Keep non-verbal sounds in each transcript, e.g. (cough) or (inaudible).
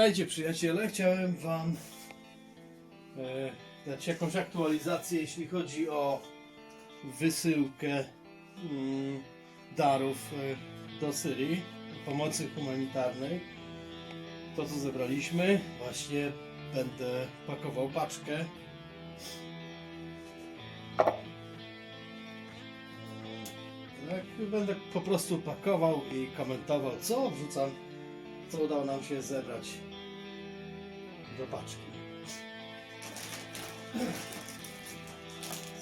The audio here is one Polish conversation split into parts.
Witajcie przyjaciele, chciałem Wam e, dać jakąś aktualizację jeśli chodzi o wysyłkę mm, darów e, do Syrii, pomocy humanitarnej. To co zebraliśmy, właśnie będę pakował paczkę. Tak, będę po prostu pakował i komentował co wrzucam co udało nam się zebrać do paczki.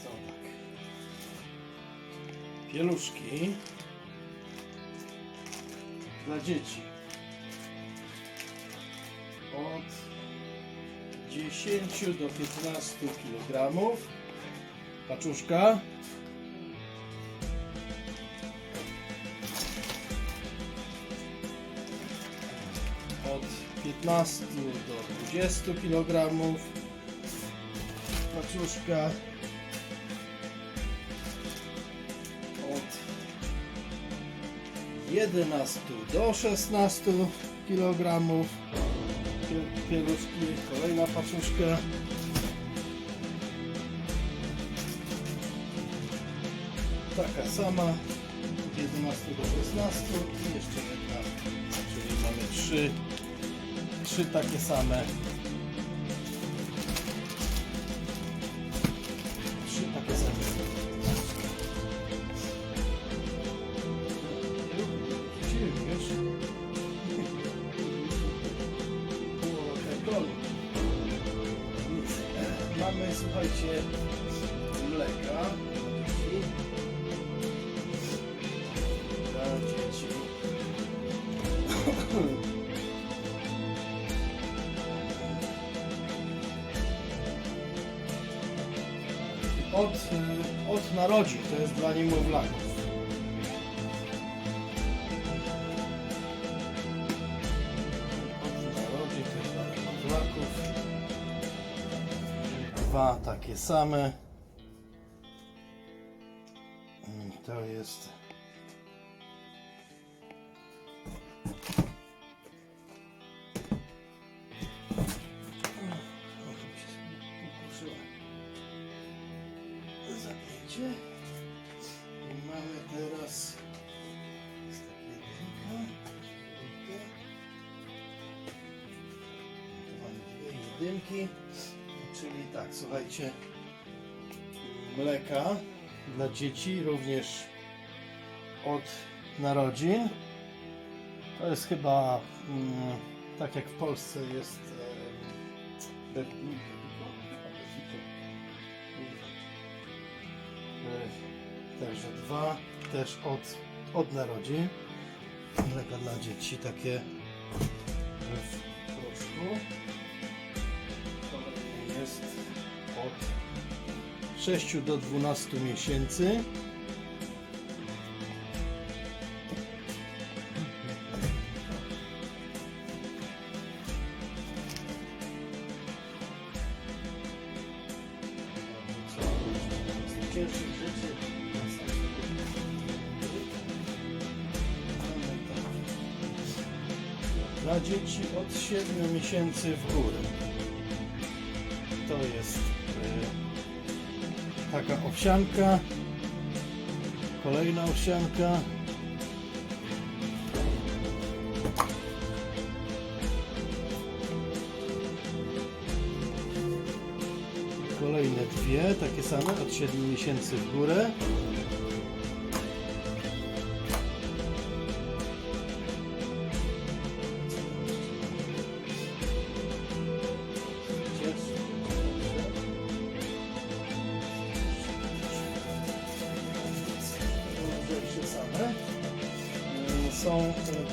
Są tak. Pieluszki dla dzieci. Od 10 do 15 kg. Paczuszka. 15 do 20 kg paczuszka. Od 11 do 16 kg pieluszki, kolejna paczuszka. Taka sama. Od 11 do 16 i jeszcze jedna. Czyli mamy trzy trzy takie same. Trzy takie same. Mamy, słuchajcie, od narodzin, to jest dla niemowlaków. Od narodzin, to jest dla. Dwa takie same. Mm, To jest... jedynki, czyli tak, słuchajcie, mleka dla dzieci również od narodzin. To jest chyba mm, tak jak w Polsce jest e, Także dwa, też od, od narodzin. Mleka dla dzieci takie w proszku. 6 do 12 miesięcy. Dla dzieci od 7 miesięcy w górę. To jest taka owsianka. Kolejna owsianka. Kolejne dwie, takie same, od 7 miesięcy w górę.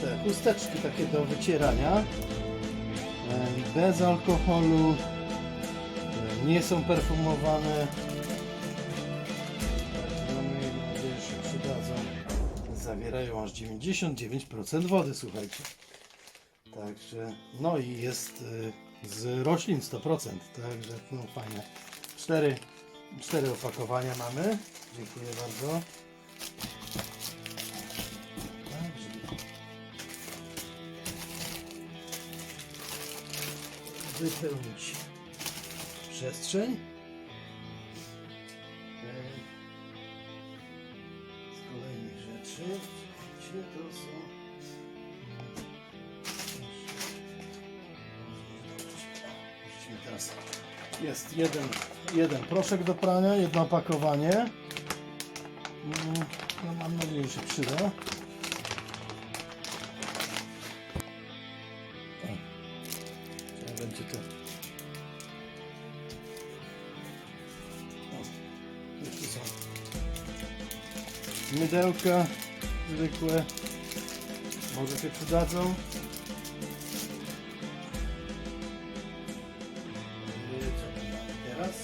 Te chusteczki takie do wycierania. E, Bez alkoholu. E, Nie są perfumowane. Mamy nadzieję, że się przydadzą. Zawierają aż 99% wody, słuchajcie. Także, no i jest y, z roślin 100%, także no fajne. Cztery, cztery opakowania mamy. Dziękuję bardzo. Wypełnić przestrzeń. E, Z kolejnych rzeczy, gdzie to są? Teraz. Jest jeden, jeden proszek do prania, jedno opakowanie. Mm, No, mam nadzieję, że się przyda. Będzie to. O, tu są mydełka zwykłe. Może się przydadzą. Teraz?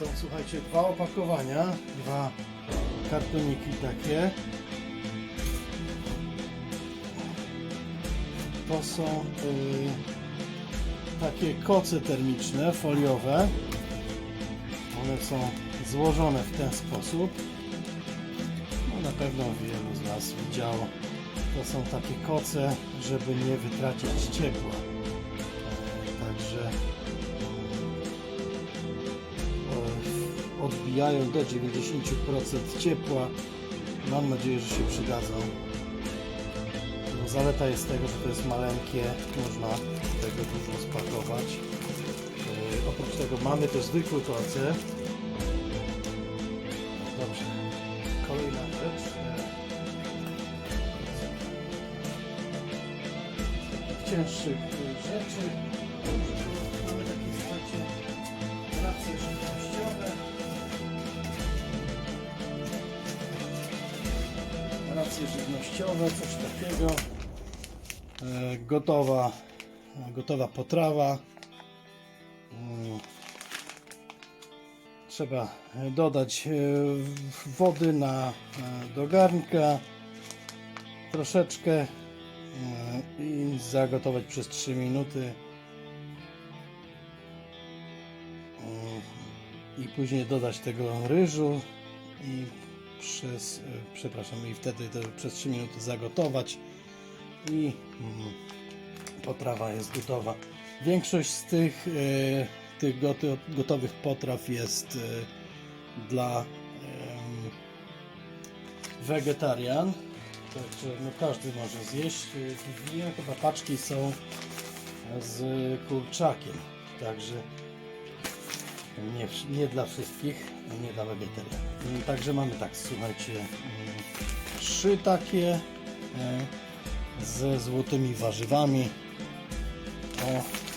Są, słuchajcie, dwa opakowania, dwa kartoniki takie. To są y, takie koce termiczne, foliowe. One są złożone w ten sposób. No, na pewno wielu z Was widziało. To są takie koce, żeby nie wytracić ciepła. E, Także e, odbijają do 90% ciepła. Mam nadzieję, że się przydadzą. Zaleta jest tego, że to jest maleńkie, można tego dużo spakować. E, Oprócz tego mamy też zwykłe koce. Dobrze. Kolejna rzecz. Cięższych e, rzeczy. Mamy takie, żywnościowe. Racje żywnościowe, coś takiego. E, Gotowa, gotowa potrawa. Mm. Trzeba dodać e, wody na, e, do garnka, troszeczkę e, i zagotować przez 3 minuty. I później dodać tego ryżu i przez, e, przepraszam, i wtedy to przez 3 minuty zagotować i mm, potrawa jest gotowa. Większość z tych, e, tych goto- gotowych potraw jest e, dla wegetarian. Także no, każdy może zjeść. E, Dwie chyba paczki są z kurczakiem. Także nie, nie dla wszystkich, nie dla wegetarian. Mm, Także mamy tak, słuchajcie, mm, trzy takie ze złotymi warzywami. O.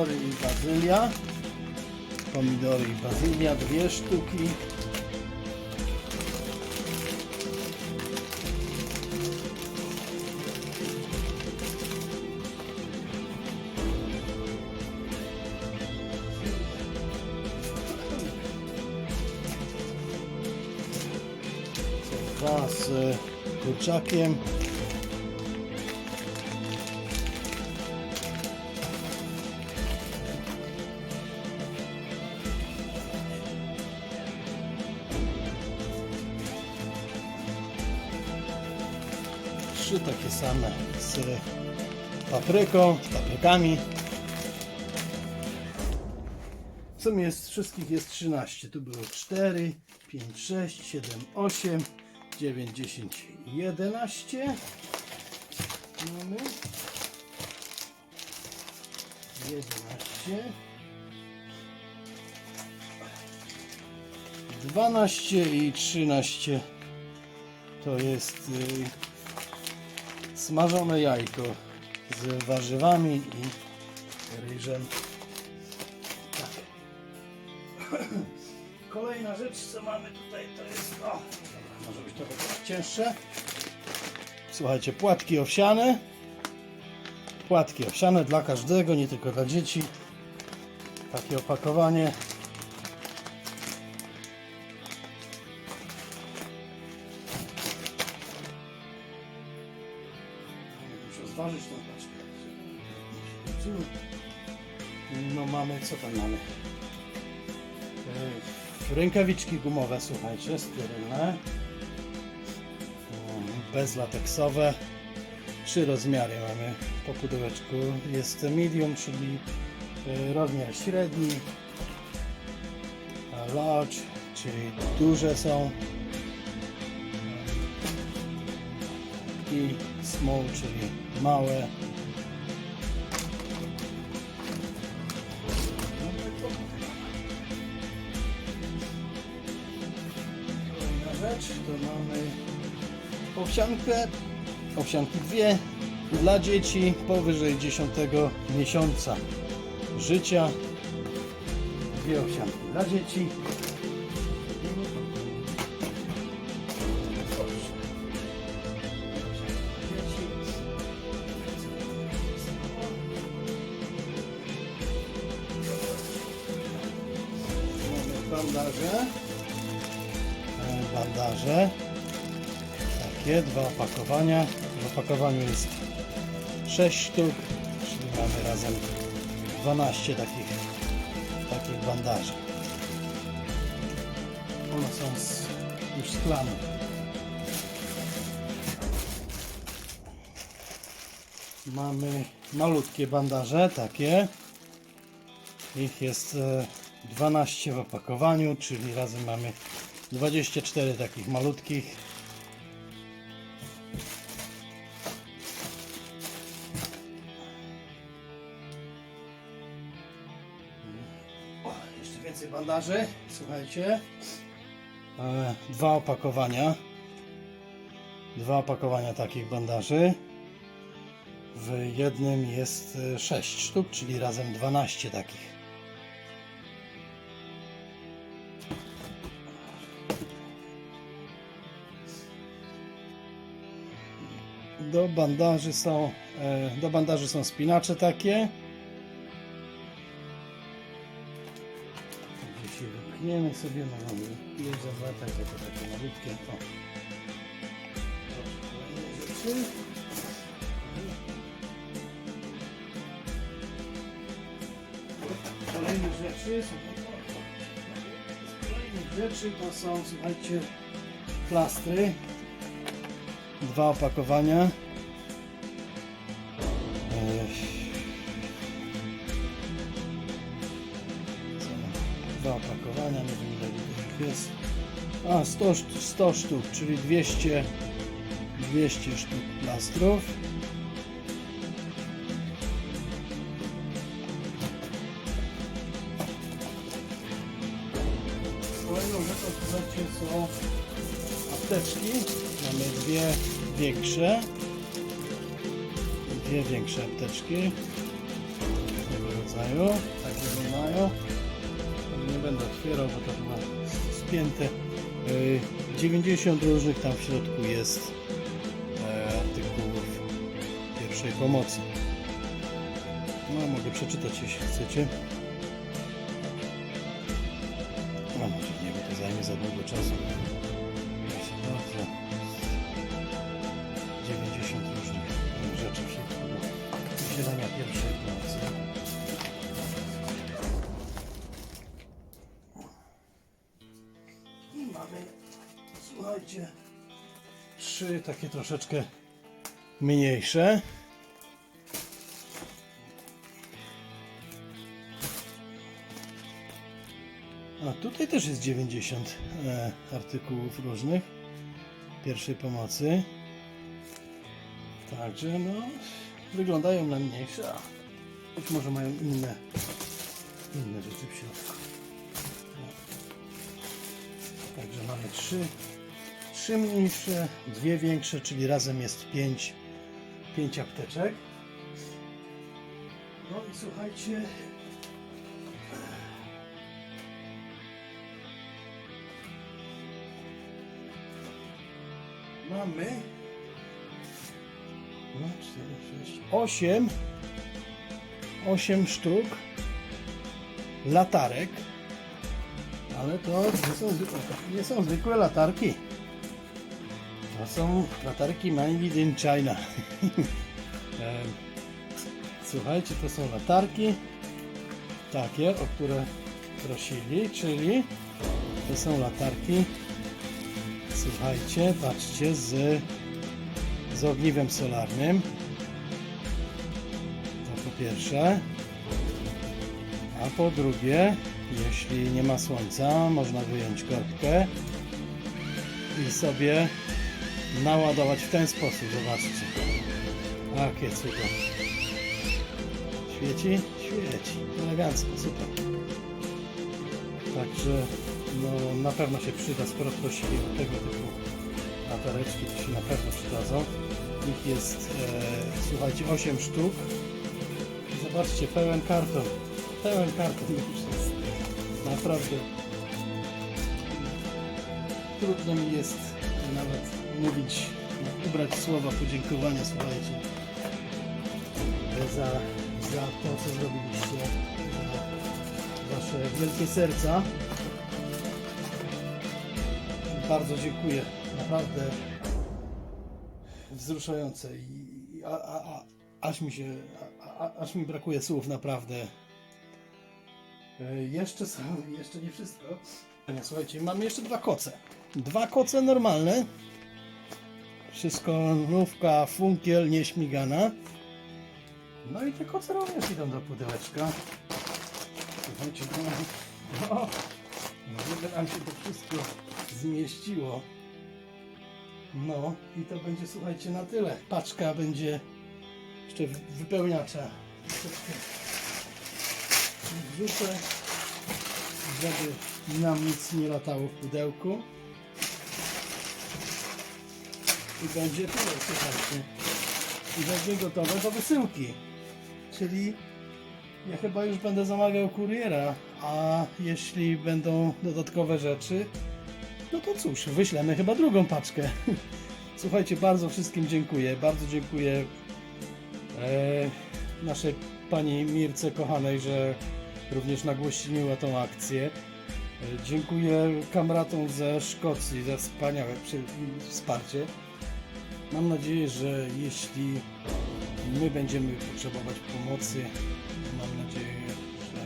Pomidory i bazylia. Pomidory i bazylia, dwie sztuki. Dwa z kurczakiem. Trzy takie same z papryką, z paprykami. W sumie jest, wszystkich jest 13. Tu było 4, 5, 6, 7, 8, 9, 10, 11. Mamy 11. 12 i 13 to jest y, smażone jajko z warzywami i ryżem. Tak. (clears throat) Kolejna rzecz, co mamy tutaj, to jest. O, dobra, może być trochę cięższe. słuchajcie, płatki owsiane. Płatki owsiane dla każdego, nie tylko dla dzieci. Takie opakowanie. Co tam mamy? Rękawiczki gumowe, słuchajcie, sterylne. Bezlateksowe. Trzy rozmiary mamy po pudełeczku. Jest medium, czyli e, rozmiar średni. Large, czyli duże są. I small, czyli małe. Owsiankę, owsianki dwie dla dzieci powyżej 10 miesiąca życia. Dwie owsianki dla dzieci. Mamy bandaże. E, Bandaże. Takie, dwa opakowania. W opakowaniu jest 6 sztuk, czyli mamy razem 12 takich, takich bandaży. One są z, już. Mamy malutkie bandaże, takie. Ich jest e, 12 w opakowaniu, czyli razem mamy 24 takich malutkich. Bandaży, słuchajcie. E, Dwa opakowania. Dwa opakowania takich bandaży. W jednym jest 6 sztuk, czyli razem 12 takich. Do bandaży są, e, do bandaży są spinacze takie. Jeśli wypchniemy sobie, mamy już zawarte, to takie malutkie. O. Kolejne rzeczy. Kolejne rzeczy kolejnych rzeczy to są, słuchajcie, plastry. Dwa opakowania. Ech. Opakowania, nie wiem jest. A, 100, szt- 100 sztuk, czyli 200, 200 sztuk plastrów. Kolejną rzeczą, słuchajcie, są apteczki. Mamy dwie większe. Dwie większe apteczki. Tego rodzaju. Tak wyglądają. Będę otwierał, bo to chyba spięte. Yy, 90 różnych tam w środku jest e, artykułów pierwszej pomocy. No, mogę przeczytać, jeśli chcecie. Trzy takie troszeczkę mniejsze. A tutaj też jest 90 e, artykułów różnych pierwszej pomocy. Także no, wyglądają na mniejsze, a być może mają inne, inne rzeczy w środku. Także mamy trzy, trzy mniejsze, dwie większe, czyli razem jest pięć, pięć apteczek. No i słuchajcie, mamy 6, 8 8 sztuk latarek. Ale to nie są, nie są zwykłe latarki. To są latarki made in China. (laughs) Em, Słuchajcie, to są latarki takie, o które prosili, czyli to są latarki słuchajcie, patrzcie z, z ogniwem solarnym to po pierwsze a po drugie jeśli nie ma słońca można wyjąć korbkę i sobie naładować w ten sposób, zobaczcie jakie cudo świeci? świeci, elegancko, super Także no, na pewno się przyda, skoro prosili o tego typu latareczki, to się na pewno przydadzą. Ich jest, e, słuchajcie, 8 sztuk. Zobaczcie, pełen karton. Pełen karton już jest. Naprawdę. Trudno mi jest nawet mówić, ubrać słowa podziękowania, słuchajcie, za, za to, co zrobiliście. Za wasze wielkie serca. Bardzo dziękuję. Naprawdę wzruszające i a, a, a, aż mi się, a, a, aż mi brakuje słów naprawdę. E, Jeszcze są, (laughs) jeszcze nie wszystko. Nie, Słuchajcie, mam jeszcze dwa koce. Dwa koce normalne. Wszystko nówka, funkiel, nieśmigana. No i te koce również idą do pudełeczka. Słuchajcie, no, no, żeby nam się to wszystko zmieściło. No i to będzie, słuchajcie, na tyle. Paczka będzie jeszcze wypełniacza. Wrzucę, żeby nam nic nie latało w pudełku. I będzie tyle, słuchajcie. I będzie gotowe do wysyłki. Czyli ja chyba już będę zamawiał kuriera, a jeśli będą dodatkowe rzeczy, no to cóż, wyślemy chyba drugą paczkę. (laughs) Słuchajcie, bardzo wszystkim dziękuję. Bardzo dziękuję e, naszej pani Mirce kochanej, że również nagłośniła tą akcję. E, dziękuję kamratom ze Szkocji za wspaniałe wsparcie. Mam nadzieję, że jeśli my będziemy potrzebować pomocy, mam nadzieję, że,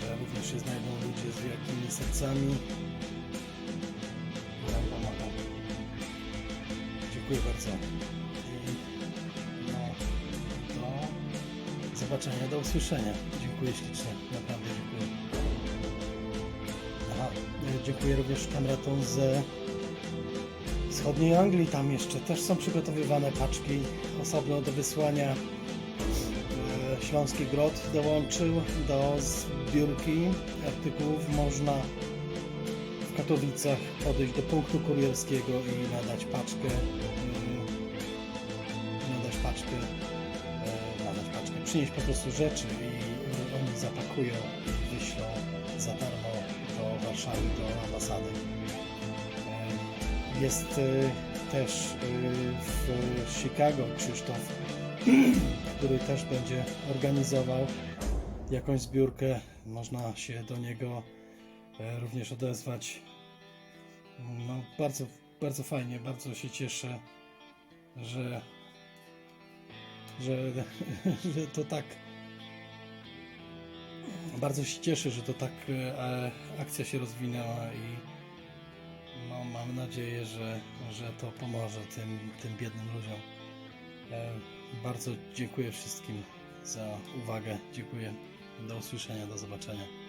że również się znajdą ludzie z wielkimi sercami. Dziękuję bardzo. I no, do zobaczenia, do usłyszenia. Dziękuję ślicznie, naprawdę dziękuję. Aha, dziękuję również kamratom ze wschodniej Anglii. Tam jeszcze też są przygotowywane paczki osobno do wysłania. E, Śląski Grot dołączył do zbiórki artykułów. Można w Katowicach podejść do punktu kurierskiego i nadać paczkę. mm, Nadać paczkę. e, Nadać paczkę. Przynieść po prostu rzeczy i oni zapakują i wyślą za darmo do Warszawy, do ambasady. Jest e, też e, w Chicago Krzysztof, (clears throat) który też będzie organizował jakąś zbiórkę. Można się do niego e, również odezwać. No, bardzo, bardzo fajnie, bardzo się cieszę, że, że, (laughs) że to tak. Bardzo się cieszę, że to tak e, akcja się rozwinęła i mam nadzieję, że, że to pomoże tym, tym biednym ludziom. E, bardzo dziękuję wszystkim za uwagę. Dziękuję. Do usłyszenia, do zobaczenia.